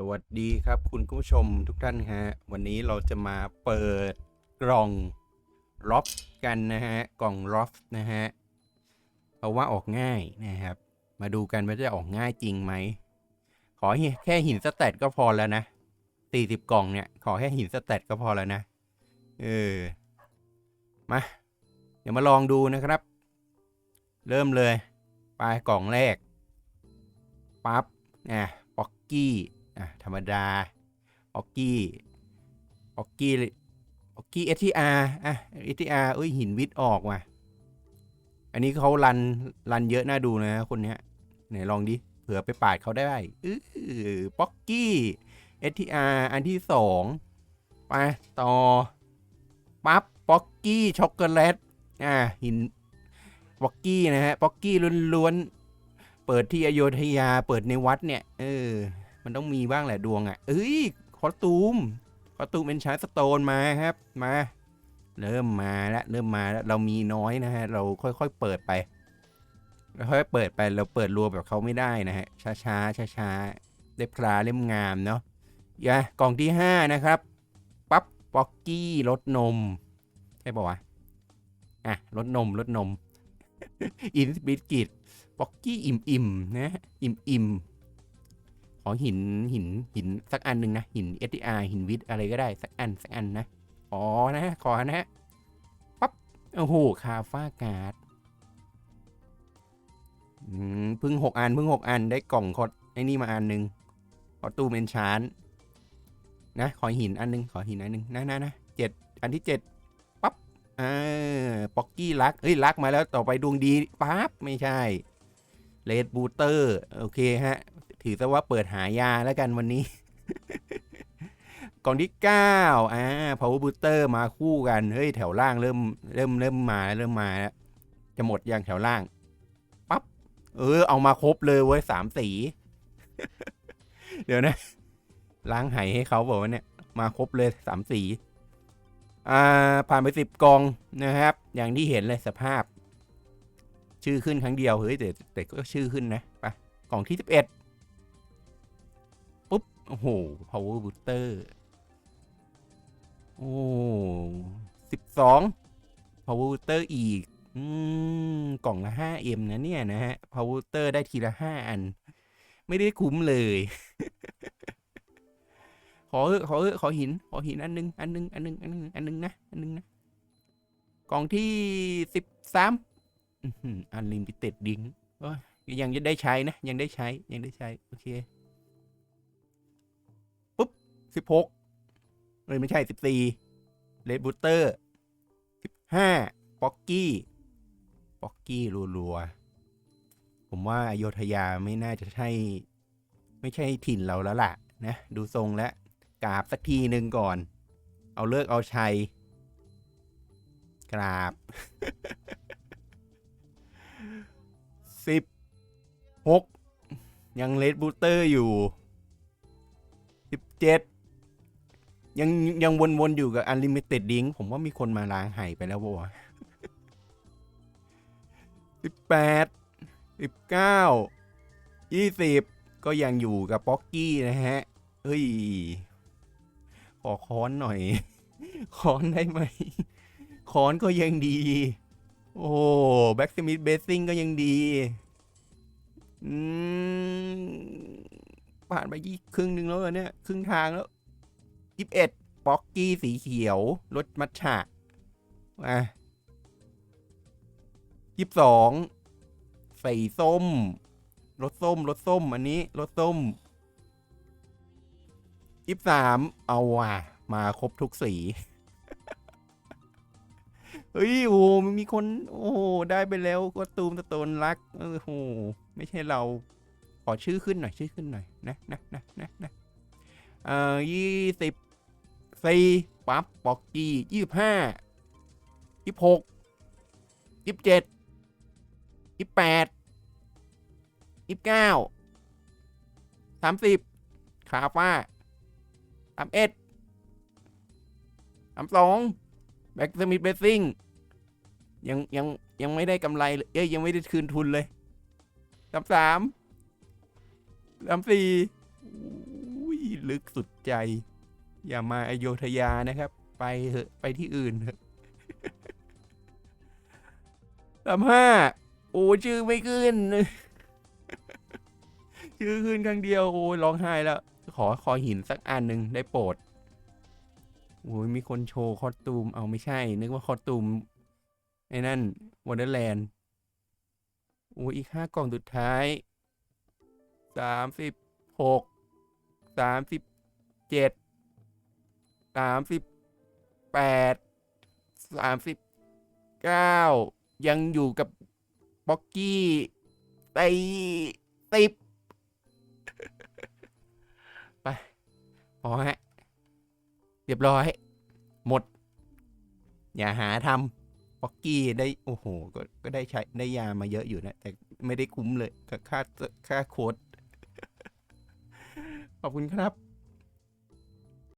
สวัสดีครับคุณผู้ชมทุกท่านฮะ วันนี้เราจะมาเปิดกล่องล็อฟกันนะฮะ กล่องล็อฟนะฮะเพราะว่าออกง่ายนะครับ มาดูกันว่าจะออกง่ายจริงไหม ขอแค่หินสแตทก็พอแล้วนะสี่สิบกล่องเนี่ย ขอแค่หินสแตทก็พอแล้วนะ เออ มา เดี๋ยวมาลองดูนะครับ เริ่มเลย ไปกล่องแรก ปั๊บอะป๊อกกี้ อะธรรมดาป๊อกกี้ป๊อกกี้ป๊อกกี้เอทีอาร์อะเอทีอาร์เอ้ยหินวิทย์ออกว่ะอันนี้เขารันรันเยอะน่าดูนะคนเนี้ยไหนลองดิเผื่อไปปาดเขาได้อือป๊อกกี้เอทีอาร์อันที่สองไปต่อปั๊บป๊อกกี้ช็อกโกแลตอะหินป๊อกกี้นะฮะป๊อกกี้ล้วนๆเปิดที่อโยธยาเปิดในวัดเนี่ย เออ มันต้องมีบ้างแหละดวงอะ่ะ เอ้ยคอตูมคอตูมเป็นชาร์สโตนมาครับ มา เริ่มมาแล้วเริ่มมาแล้วเรามีน้อยนะฮะ เราค่อยๆเปิดไปค่อยๆเปิดไปเราเปิดรัวแบบเขาไม่ได้นะฮะช้าช้าช้าช้าๆได้พลาเล่มงามเนาะอย่ากล่องที่ห้านะครับปั๊บป๊อกกี้รสนม ใช่ป่าวะอะรสนมรสนม อินสบิสกิตป๊อกกี้อิ่มอิ่มๆนะ อิ่มๆ ขอหินหินหินสักอันหนึ่งนะ หินเอทีอาร์หินวิทอะไรก็ได้สักอันสักอันนะขอนะขอนะปั๊บโอ้โหคาฟ้าการ์ดพึ่งหกอันพึ่งหกอันได้กล่องคอดไอ้นี่มาอันหนึ่งขอตู้เมนชานนะขอหินอันหนึ่งขอหินอันหนึ่งนะนะนะเจ็ดอันที่เจ็ดปั๊บอ่าป๊อกกี้ลักเฮ้ยลักมาแล้วต่อไปดวงดีปั๊บไม่ใช่เลดบูเตอร์โอเคฮะ ถือซะว่าเปิดหายาแล้วกันวันนี้ กล่องที่เก้าอ่า power booster มาคู่กัน เฮ้ย แถวล่างเริ่มเริ่มเริ่มมาเริ่มมาแล้วจะหมดยังแถวล่างปั๊บเออ เอามาครบเลยเว้ยสามสี เดี๋ยวนะ ล้างไหให้เขาบอกว่าเนี่ย มาครบเลยสามสีอ่าผ่านไปสิบกองนะครับ อย่างที่เห็นเลยสภาพ ชื่อขึ้นครั้งเดียวเฮ้ยแต่แต่ก็ชื่อขึ้นนะไปกล่องที่สิบเอ็ด โอ้โห power booster โอ้สิบสอง power booster อีก อืม กล่องละห้าเอ็มนะเนี่ยนะฮะ power booster ได้ทีละห้าอัน ไม่ได้คุ้มเลย ขอเออขอเออขอหิน ขอหินอันหนึง อันหนึง อันหนึง อันหนึง อันนึงนะ อันหนึงนะ กล่องที่สิบสามอันลิมิเต็ดดิ้งยังจะได้ใช้นะ ยังได้ใช้ ยังได้ใช้ โอเค สิบหกเลยไม่ใช่สิบสี่เลดบูเตอร์สิบห้าป๊อกกี้ป๊อกกี้รัวๆ ผมว่าอโยธยาไม่น่าจะใช่ ไม่ใช่ถิ่นเราแล้วล่ะ นะ ดูทรงแล้วกราบสักทีหนึ่งก่อน เอาเลิกเอาชัย กราบสิบหกยังเลดบูเตอร์อยู่สิบเจ็ด ยังยังวนๆอยู่กับ Unlimited Link ผมว่ามีคนมาล้างไห่ไปแล้วบ่ะสิบแปดสิบเก้ายี่สิบก็ยังอยู่กับป๊อกกี้นะฮะ เฮ้ย ขอค้อนหน่อย ค้อนได้ไหม ค้อนก็ยังดี โอ้แบ็กสมิธเบสซิ่งก็ยังดีอืมผ่านไปยี่ครึ่งหนึ่งแล้วเหรอเนี่ย ครึ่งทางแล้ว ยี่สิบเอ็ดป๊อกกี้สีเขียวรสมัทฉะอะยี่สิบสองใส่ส้มรสส้มรสส้ม อันนี้รสส้มยี่สิบสามเอาว่ะ มาครบทุกสีเฮ้ยโอ้โหมันมีคน โอ้โหได้ไปแล้วก็ตูมสโตนรักโอ้โหไม่ใช่เรา ขอชื่อขึ้นหน่อย ชื่อขึ้นหน่อย นะนะนะนะนะเอ่อยี่สิบ สี่ปั๊บปอกกี้ยี่สิบห้ายี่สิบหกยี่สิบเจ็ดยี่สิบแปดยี่สิบเก้าสามสิบขาฟ้าสามเอ็ดสามสองแบ็กสมิธเบสซิ่งยังยังยังไม่ได้กำไรเลยเอ้ยยังไม่ได้คืนทุนเลยสามสามสามสี่ลึกสุดใจ อย่ามาอโยธยานะครับ ไปเถอะไปที่อื่นเถอะสามห้าโอ้ชื่อไม่ขึ้นชื่อขึ้นครั้งเดียวโอ้ยร้องไห้แล้ว ขอขอหินสักอันหนึ่งได้โปรดโอ้ยมีคนโชว์คอตูมเอาไม่ใช่ นึกว่าคอตูมไอ้นั่นว o นเดอร์แลนด์โอ้ยอีกห้ากล่องสุดท้ายสามสิบหกสามสิบเจ็ด สามสิบแปดสามสิบเก้ายังอยู่กับบ็อกกี้ไตสิบไปพอฮะ เรียบร้อย หมด อย่าหาทำบ็อกกี้ได้ โอ้โห ก็ก็ได้ใช้ได้ยามาเยอะอยู่นะ แต่ไม่ได้คุ้มเลยค่าค่าโค้ดขอบคุณครับ